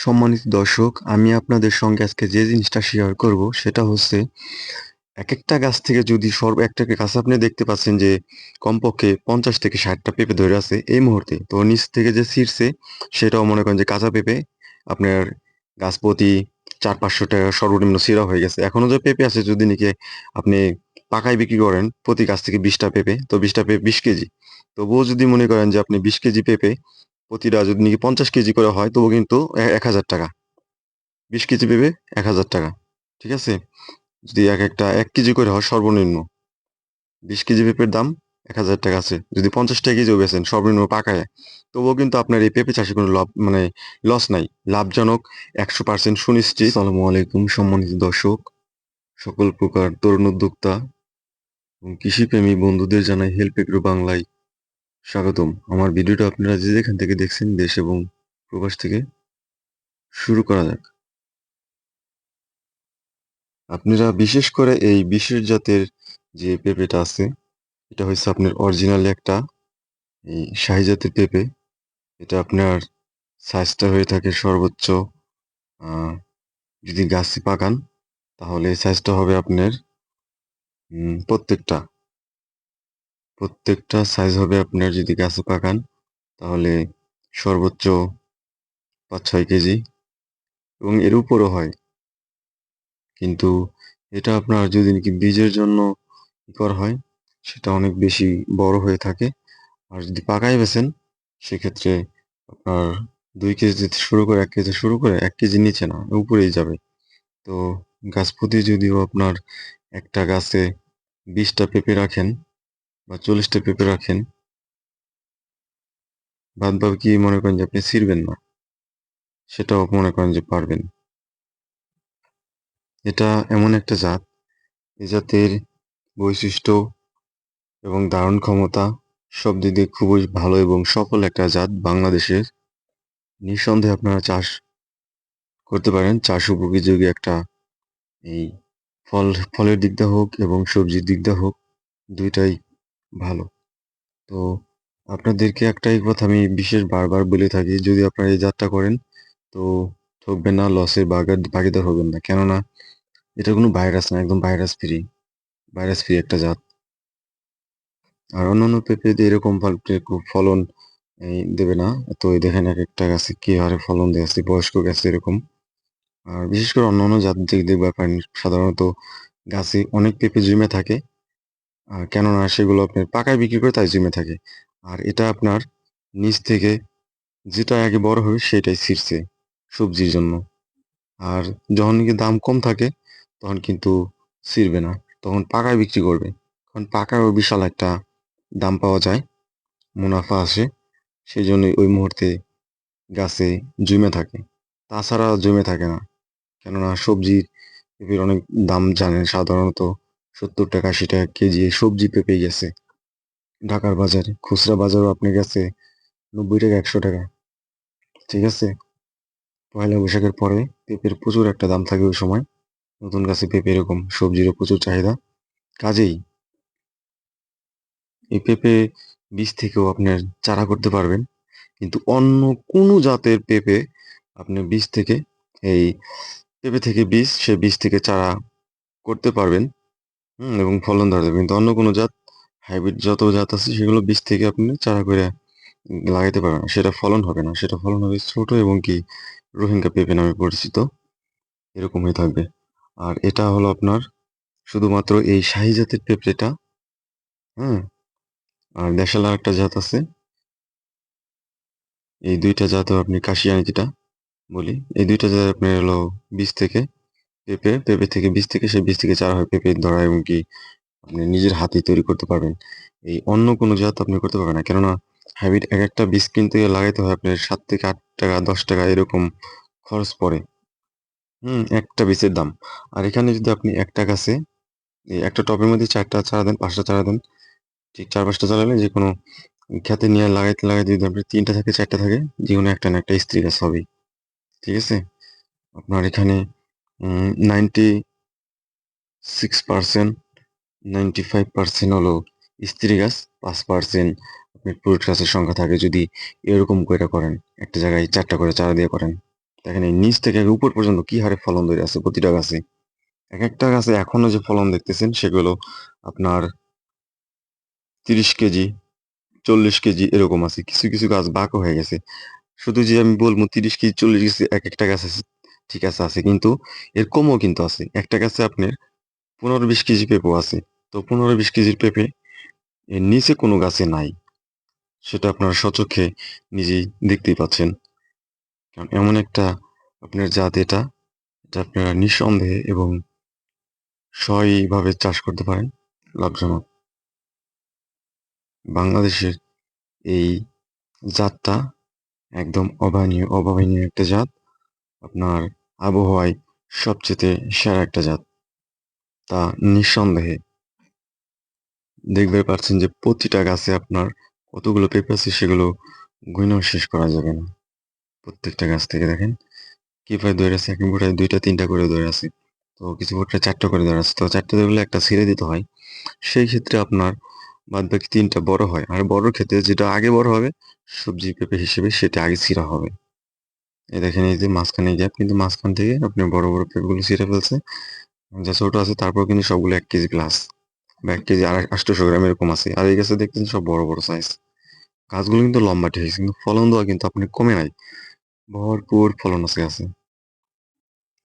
সম্মানিত দর্শক, আমি আপনাদের সঙ্গে আজকে যে জিনিসটা শেয়ার করব সেটা হচ্ছে এক একটা গাছ থেকে যদি সর্ব, একটা গাছ আপনি দেখতে পাচ্ছেন যে কমপক্ষে পঞ্চাশ থেকে ষাটটা পেঁপে ধরে আছে এই মুহূর্তে। তো নিচ থেকে যে ছিঁড়ছে সেটাও মনে করেন যে কাঁচা পেঁপে। আপনার গাছ প্রতি চার পাঁচশো টাকা সর্বনিম্ন ছিঁড়া হয়ে গেছে। এখনও যে পেঁপে আছে যদি নাকি আপনি পাকায় বিক্রি করেন, প্রতি গাছ থেকে বিশটা পেঁপে, তো বিশটা পেঁপে বিশ কেজি। তবুও যদি মনে করেন যে আপনি বিশ কেজি পেঁপে প্রতিটা যদি নাকি পঞ্চাশ কেজি করে হয়, তবু কিন্তু এক হাজার টাকা। বিশ কেজি পেঁপে এক হাজার টাকা। ঠিক আছে? যদি এক একটা এক কেজি করে হয় সর্বনিম্ন। বিশ কেজি পেঁপের দাম এক হাজার টাকা আছে। যদি পঞ্চাশ টাকা কেজিও বেছেন সর্বনিম্ন পাকায়। তবুও কিন্তু আপনার এই পেঁপে চাষে কোনো লাভ মানে লস নাই। লাভজনক একশো পার্সেন্ট সুনিশ্চিত। সালামু আলাইকুম, সম্মানিত দর্শক। সকল প্রকার তরুণ উদ্যোক্তা এবং কৃষিপ্রেমী বন্ধুদের জানাই হেল্প এগ্রো বাংলায় স্বাগতম। আমার ভিডিওটা আপনারা যে যেখান থেকে দেখছেন, দেশ এবং প্রবাস থেকে শুরু করা যাক। আপনারা বিশেষ করে এই বিশেষ জাতের যে পেঁপেটা আছে, এটা হচ্ছে আপনার অরিজিনাল একটা, এই শাহি জাতের পেঁপে। এটা আপনার সাইজটা হয়ে থাকে সর্বোচ্চ যদি গাছে পাকান তাহলে সাইজটা হবে আপনার প্রত্যেকটা। প্রত্যেকটা সাইজ হবে আপনার যদি গাছে পাকান তাহলে সর্বোচ্চ পাঁচ ছয় কেজি। এবং এর উপরও হয়। কিন্তু এটা আপনার যদি নাকি বীজের জন্য করা হয়, সেটা অনেক বেশি বড় হয়ে থাকে। আর যদি পাকায় বেছেন, সেক্ষেত্রে আপনার দুই কেজি শুরু করে, এক কেজি শুরু করে, এক কেজি নিচে না, উপরেই যাবে। তো গাছ প্রতি যদিও আপনার একটা গাছে বিশটা পেঁপে রাখেন বা চল্লিশটা পেঁপে রাখেন। বাদ বাকি মনে করেন যে আপনি ছিঁড়বেন না? সেটাও মনে করেন যে পারবেন। এটা এমন একটা জাত, এ জাতের বৈশিষ্ট্য এবং ধারণ ক্ষমতা সব দিক দিয়ে খুবই ভালো এবং সফল একটা জাত বাংলাদেশের। নিঃসন্দেহে আপনারা চাষ করতে পারেন। চাষ উপযোগী একটা এই ফল, ফলের দিক দিয়ে হোক এবং সবজির দিক দিয়ে হোক, দুইটাই ভালো। তো আপনাদেরকে একটাই কথা আমি বিশেষ বারবার বলে থাকি, যদি আপনারা এই জাতটা করেন, তো ঠকবেন না লসের বাগার ভাগিদার হবেন না। কেননা এটা কোনো ভাইরাস না, একদম ভাইরাস ফ্রি ভাইরাস ফ্রি একটা জাত। আর অন্যান্য পেঁপেতে এরকম ফলন দেবে না। তো দেখেন এক একটা গাছে কি হারে ফলন দেয় আছে, বয়স্ক গাছে এরকম। আর বিশেষ করে অন্যান্য জাত দিয়ে ব্যাপার সাধারণত গাছে অনেক পেঁপে জমে থাকে কেননা সেগুলো আপনার পাকায় বিক্রি করে তাই জমে থাকে। আর এটা আপনার নিচ থেকে যেটা আগে বড় হবে সেটাই ছিঁড়ছে সবজির জন্য। আর যখন নাকি দাম কম থাকে, তখন কিন্তু ছিঁড়বে না, তখন পাকায় বিক্রি করবে। কারণ পাকায়ও বিশাল একটা দাম পাওয়া যায়, মুনাফা আসে, সেই জন্য ওই মুহূর্তে গাছে জমে থাকে। তাছাড়া জমে থাকে না। কেননা সবজির অনেক দাম জানেন সাধারণত সত্তর টাকা, আশি টাকা কেজি সবজি পেঁপে গেছে। ঢাকার বাজারে, খুচরা বাজারও আপনি গেছে নব্বই টাকা, একশো টাকা। ঠিক আছে? পয়লা বৈশাখের পরে পেঁপের প্রচুর একটা দাম থাকে ওই সময়। নতুন গাছে পেঁপে এরকম সবজিরও প্রচুর চাহিদা। কাজেই এই পেঁপে বীজ থেকেও আপনার চারা করতে পারবেন। কিন্তু অন্য কোনো জাতের পেঁপে আপনি বীজ থেকে, এই পেঁপে থেকে বীজ, সে বীজ থেকে চারা করতে পারবেন। হুম, এবং ফলন ধরবে কিন্তু অন্য কোনো জাত, হাইব্রিড যত জাত আছে, সেগুলো বীজ থেকে আপনি চারা করে লাগাইতে পারবেন সেটা ফলন হবে না। সেটা ফলন হবে ছোট এবং কি রোহিঙ্গা পেঁপে নামে পরিচিত। এরকম হয়ে থাকবে। আর এটা হলো আপনার শুধুমাত্র এই শাহি জাতের পেঁপেটা। হ্যাঁ আর দেশাল একটা জাত আছে। এই দুইটা জাতও আপনি কাশিয়ানি যেটা বলি। এই দুইটা জাত আপনার হলো বীজ থেকে পেঁপে পেঁপে থেকে বীজ থেকে সেই বীজ থেকে চারা হয় পেঁপে, ধরা এবং কি আপনি নিজের হাতে তৈরি করতে পারবেন। এই অন্য কোনো জাত আপনি করতে পারবেন না। কেননা হাইব্রিড এক একটা বীজ কিনতে লাগাইতে হয় আপনার সাত থেকে আট টাকা, দশ টাকা এরকম খরচ পড়ে। হুম, একটা বীজের দাম। আর এখানে যদি আপনি একটা গাছে একটা টবের মধ্যে চারটা চারা দেন, পাঁচটা চারা দেন, ঠিক চার পাঁচটা চালালে যে কোনো খেতে নিয়ে লাগাইতে লাগাইতে যদি আপনার তিনটা থাকে, চারটা থাকে যে কোনো একটা না একটা স্ত্রী গাছ হবেই। ঠিক আছে? আপনার এখানে ninety six percent ninety five percent হলো স্ত্রী গাছ পাঁচ পার্সেন্ট আপনার পুরুষ গাছের সংখ্যা থাকে যদি এরকম করে করেন, একটা জায়গায় চারটা করে চারা দিয়ে করেন। দেখেন এই নিচ থেকে উপর পর্যন্ত কি হারে ফলন ধরে আছে প্রতিটা গাছে? এক একটা গাছে এখনও যে ফলন দেখতেছেন সেগুলো আপনার তিরিশ কেজি, চল্লিশ কেজি এরকম আছে। কিছু কিছু গাছ বাঁকও হয়ে গেছে। শুধু যে আমি বলব তিরিশ কেজি, চল্লিশ কেজি, এক একটা গাছ আছে ঠিক আছে আছে। কিন্তু এর কমও কিন্তু আছে। একটা গাছে আপনার পনেরো বিশ কেজি পেঁপো আছে। তো পনেরো বিশ কেজির পেঁপে এর নিচে কোনো গাছে নাই। সেটা আপনার সচক্ষে নিজেই দেখতেই পাচ্ছেন। কারণ এমন একটা আপনার জাত এটা এটা আপনারা নিঃসন্দেহে এবং সহজভাবে চাষ করতে পারেন। লাভজনক। বাংলাদেশের এই জাতটা একদম অভাবনীয় অভাবনীয় একটা জাত। আপনার আবহাওয়ায় সবচেয়ে সেরা একটা জাত। তা নিঃসন্দেহে। দেখতে পাচ্ছেন যে প্রতিটা গাছে আপনার কতগুলো পেঁপে আছে সেগুলো গুনেও শেষ করা যাবে না। প্রত্যেকটা গাছ থেকে দেখেন, কীভাবে ধরে আছে? এক গোটায় দুইটা, তিনটা করে ধরে আছে। তো কিছু গোটায় চারটা করে ধরে আছে। তো চারটা ধরলে একটা ছেড়ে দিতে হয়। সেই ক্ষেত্রে আপনার বাদ বাকি তিনটা বড় হয়। আর বড় ক্ষেত্রে যেটা আগে বড় হবে, সবজি পেঁপে হিসেবে সেটা আগে ছিঁড়া হবে। দেখেন এই যে মাঝখানে গ্যাপ কিন্তু মাঝখান থেকে আপনি বড় বড় পেঁপেগুলো ছিঁড়ে ফেলছে। যা ছোট আছে, তারপর কিন্তু সবগুলো এক কেজি প্লাস বা এক কেজি আটশোশো গ্রাম এরকম আছে। আর এই গাছে দেখছেন সব বড় বড় সাইজ গাছগুলো কিন্তু লম্বাটে হয়েছে কিন্তু ফলন দেওয়া কিন্তু আপনি কমে নাই। ভরপুর ফলন আছে গাছে।